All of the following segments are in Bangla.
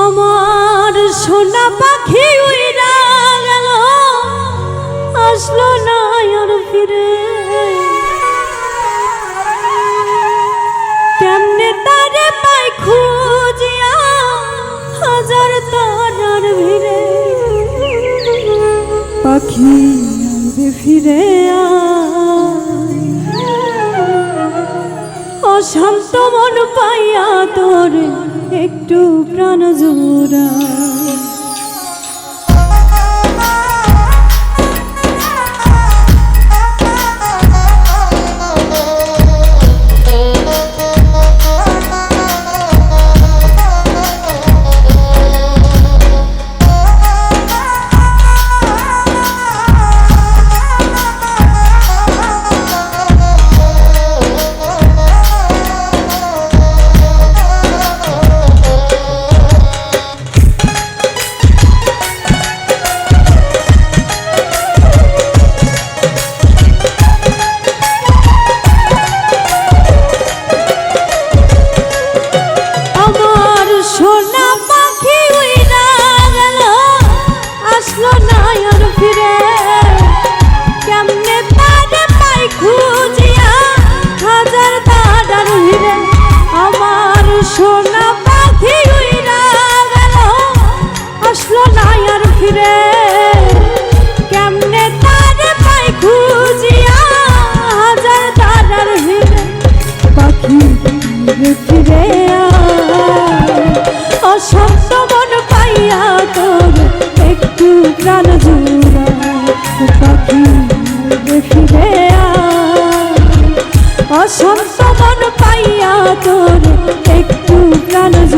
আমার সোনা পাখি উইরা গেল। আসলো না আর ফিরে। কেমনে তারে পাই খুঁজিয়া, হাজার তারার ভিড়ে। পাখি ফিরে অশান্ত মন পাইয়া তোর একটু প্রাণ জোড়া।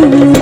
প্রাণ জুড়া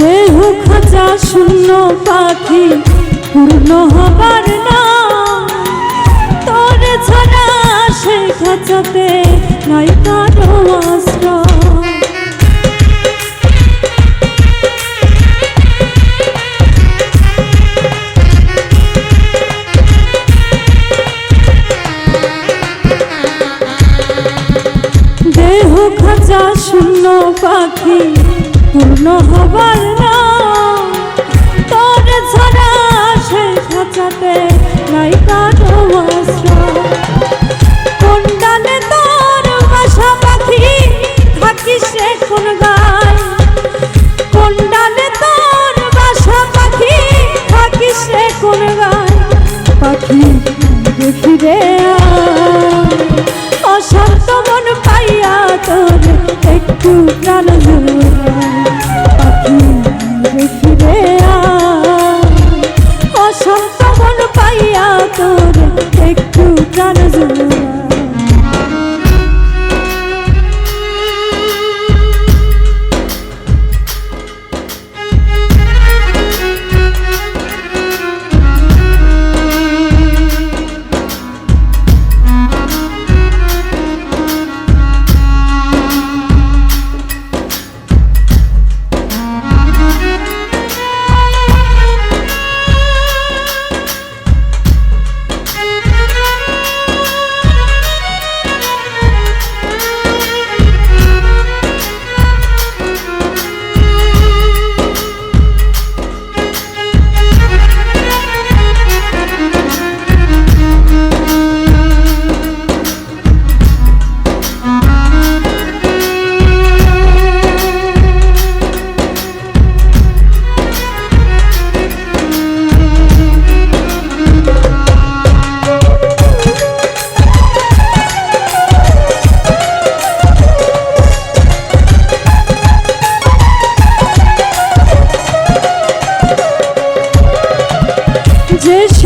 দেহ খাঁচা শূন্য পাখি পূর্ণ হবার না। তোর ছাড়া সে খাঁচাতে নাই কারও আশ্রয়। দেহ খাঁচা শূন্য পাখি পূর্ণ হবার না। তোর ছাড়া সে খাঁচাতে নাই আশ্রয়। কোন ডালে তোর বাসা থাকিস কোন গায়? কোন ডালে তোর থাকিস কোন গায়? পাখি দেখি রে অশান্ত মন পাইয়া তোর একটু প্রাণ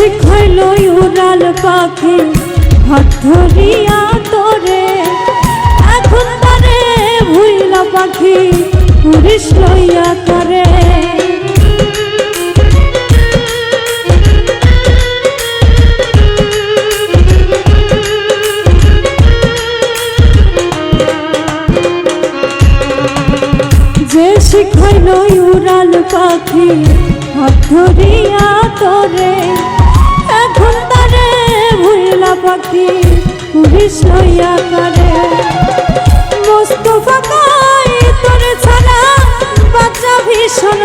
ঠিক হইল উড়াল পাখি। হাত ধরিয়া তোরে, এখন তারে ভুইলা পাখি পুরিস লইয়া তারে। যে শিখাইল উড়াল পাখি হাত ধরিয়া তোরে পাখি ভীষণ